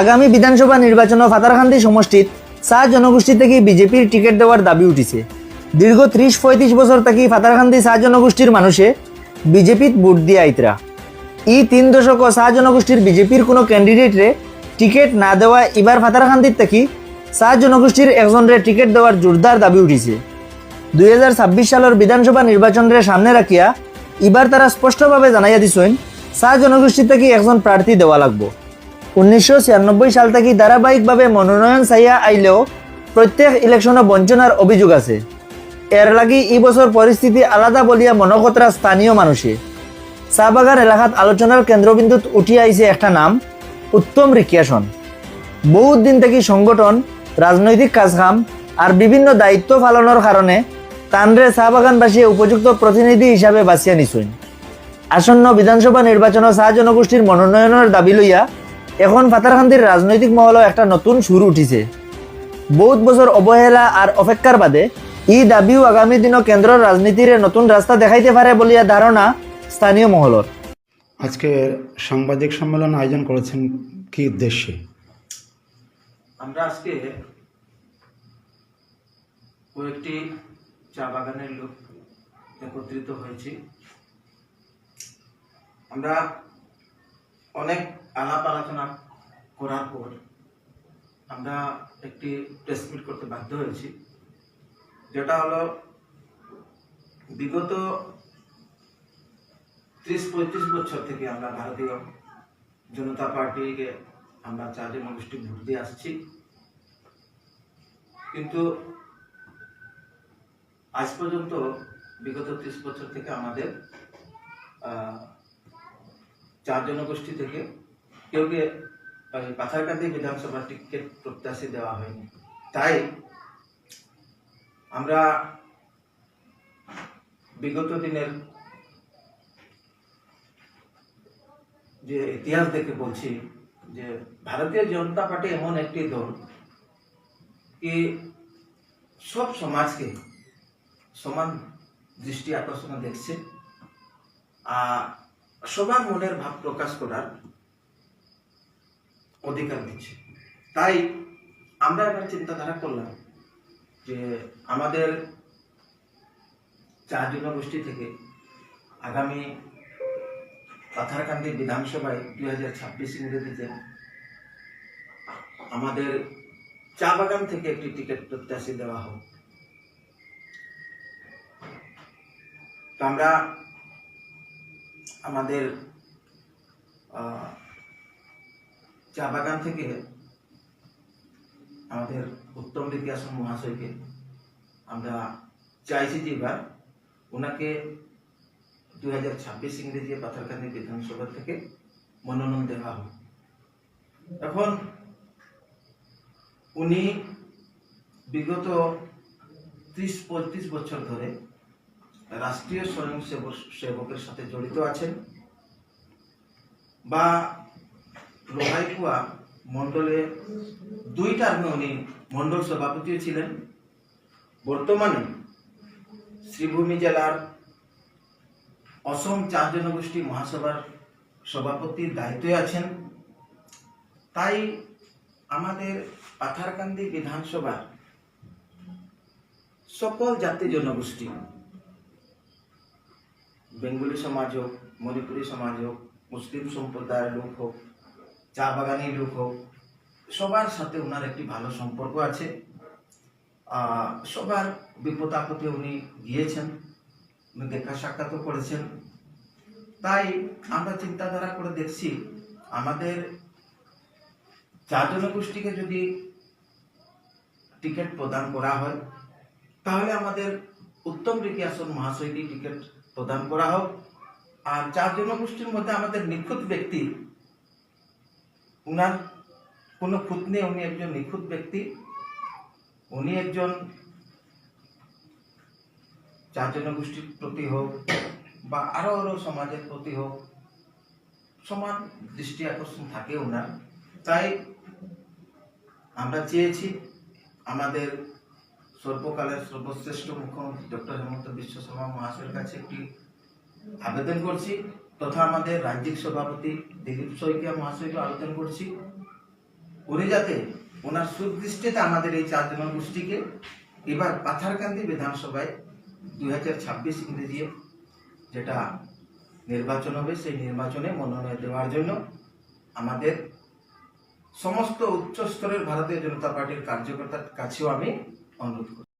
আগামী বিধানসভা নির্বাচন ফাতারখান্দি সমষ্টিত চা জনগোষ্ঠী থেকে বিজেপির টিকিট দেওয়ার দাবি উঠিছে। দীর্ঘ ত্রিশ পঁয়ত্রিশ বছর থেকে ফাতারখান্দি চা জনগোষ্ঠীর মানুষে বিজেপিত ভোট দিয়ে আইতরা। ই তিন দশক চা জনগোষ্ঠীর বিজেপির কোনো ক্যান্ডিডেটরে টিকিট না দেওয়া এবার ফাতারখান্দির থেকে চা জনগোষ্ঠীর একজনরে টিকিট দেওয়ার জোরদার দাবি উঠিছে। দুই হাজার ছাব্বিশ সালের বিধানসভা নির্বাচনের সামনে রাখিয়া এবার তারা স্পষ্টভাবে জানাইয়া দিছেন চা জনগোষ্ঠী থেকে একজন প্রার্থী দেওয়া লাগবো। উনিশশো ছিয়ানব্বই সাল থেকে ধারাবাহিকভাবে মনোনয়ন চাইয়া আইলেও প্রত্যেক ইলেকশনে বঞ্চনার অভিযোগ আছে। এর লাগি এই বছর পরিস্থিতি আলাদা বলিয়া মনকতরা স্থানীয় মানুষে। চা বাগান এলাকাত আলোচনার কেন্দ্রবিন্দুত উঠি আইছে একটা নাম, উত্তম রিকিয়াসন বহুত দিন থেকে সংগঠন রাজনৈতিক কাজকাম আর বিভিন্ন দায়িত্ব পালনের কারণে তানরে চা বাগানবাসীয়ে উপযুক্ত প্রতিনিধি হিসাবে বাছিয়া নিছুন আসন্ন বিধানসভা নির্বাচন চাহ জনগোষ্ঠীর মনোনয়নের দাবি লইয়া এখন ফাতারখান্দির রাজনৈতিক মহলও একটা নতুন সুর উঠিছে। বহুত বছর অবহেলা আর অপেক্ষার বাদে ই দাবিও আগামী দিনও কেন্দ্রের রাজনীতির নতুন রাস্তা দেখাইতে পারে বলিয়া ধারণা স্থানীয় মহলর আজকে সাংবাদিক সম্মেলন আয়োজন করেছেন কি উদ্দেশ্যে? আমরা আজকে কয়েকটি চা বাগানের লোক একত্রিত হয়েছি। আমরা অনেক আলাপ আলোচনা করার পর আমরা একটি প্রেস মিট করতে বাধ্য হয়েছি, যেটা হলো বিগত ত্রিশ পঁয়ত্রিশ বছর থেকে আমরা ভারতীয় জনতা পার্টিকে আমরা চা মানুষটি ভোট দিয়ে আসছি। কিন্তু আজ পর্যন্ত বিগত ত্রিশ বছর থেকে আমাদের চার জনগোষ্ঠী থেকে কেউকে পাথারকান্দি বিধানসভা টিকিট প্রত্যাশী দেওয়া হয়নি। তাই আমরা বিগত দিনের যে ইতিহাস দেখে বলছি যে ভারতীয় জনতা পার্টি এমন একটি দল কি সব সমাজকে সমান দৃষ্টি আকর্ষণ দেখছে। আর সবার মনের ভাব প্রকাশ করার অধিকার দিচ্ছে। তাই আমরা এবার চিন্তাধারা করলাম যে আমাদের চার জনগোষ্ঠী থেকে আগামী পাথারকান্দি বিধানসভায় দুই হাজার ছাব্বিশ ইংরেজিতে আমাদের চা বাগান থেকে একটি টিকিট প্রত্যাশী দেওয়া হোক। আমরা আমাদের চা বাগান থেকে আমাদের উত্তম বিদ্যাসন মহাশয়কে আমরা চাইছি যে এবার ওনাকে দুই হাজার ছাব্বিশ ইংরেজি পাথারকান্দি বিধানসভা থেকে মনোনয়ন দেওয়া হোক। এখন উনি বিগত ত্রিশ, পঁয়ত্রিশ বছর ধরে রাষ্ট্রীয় স্বয়ংসেবক সেবকের সাথে জড়িত আছেন বা লোহাইকুয়া মণ্ডলে দুই টার্মে উনি মণ্ডল সভাপতিও ছিলেন। বর্তমানে শ্রীভূমি জেলার অসম চার জনগোষ্ঠী মহাসভার সভাপতির দায়িত্বে আছেন। তাই আমাদের পাথারকান্দি বিধানসভার সকল জাতি জনগোষ্ঠী বেঙ্গলি সমাজ হোক, মণিপুরী সমাজ হোক, মুসলিম সম্প্রদায়ের লোক হোক, চা বাগানি লোক হোক, সবার সাথে ওনার একটি ভালো সম্পর্ক আছে। সবার বিপদ আপদে উনি গিয়েছেন, উনি দেখা সাক্ষাৎও করেছেন। তাই আমরা চিন্তাধারা করে দেখছি, আমাদের চা জনগোষ্ঠীকে যদি টিকিট প্রদান করা হয়, তাহলে আমাদের উত্তম রিকি আসন মহাশয়কে টিকিট প্রদান করা হোক। আর চার জনগোষ্ঠীর মধ্যে আমাদের নিখুঁত ব্যক্তি, উনার কোনো খুঁত নেই, উনি একজন নিখুঁত ব্যক্তি। উনি একজন চার জনগোষ্ঠীর প্রতি হোক বা আরও আরও সমাজের প্রতি হোক, সমান দৃষ্টি আকর্ষণ থাকে ওনার তাই আমরা চেয়েছি আমাদের সর্বকালের সর্বশ্রেষ্ঠ মুখ্যমন্ত্রী ডক্টর হেমন্ত বিশ্ব শর্মা মহাশয়ের কাছে একটি আবেদন করছি, তথা আমাদের রাজ্যিক সভাপতি দিলীপ শইকিয়া মহাশয়কে আবেদন করছি। উনি যাতে ওনার সুদৃষ্টিতে আমাদের এই চার জনগোষ্ঠীকে এবার পাথারকান্দি বিধানসভায় দুই হাজার ছাব্বিশ ইংরেজি যেটা নির্বাচন হবে, সেই নির্বাচনে মনোনয়ন দেওয়ার জন্য আমাদের সমস্ত উচ্চস্তরের ভারতীয় জনতা পার্টির কার্যকর্তার কাছেও আমি অনুরোধ করি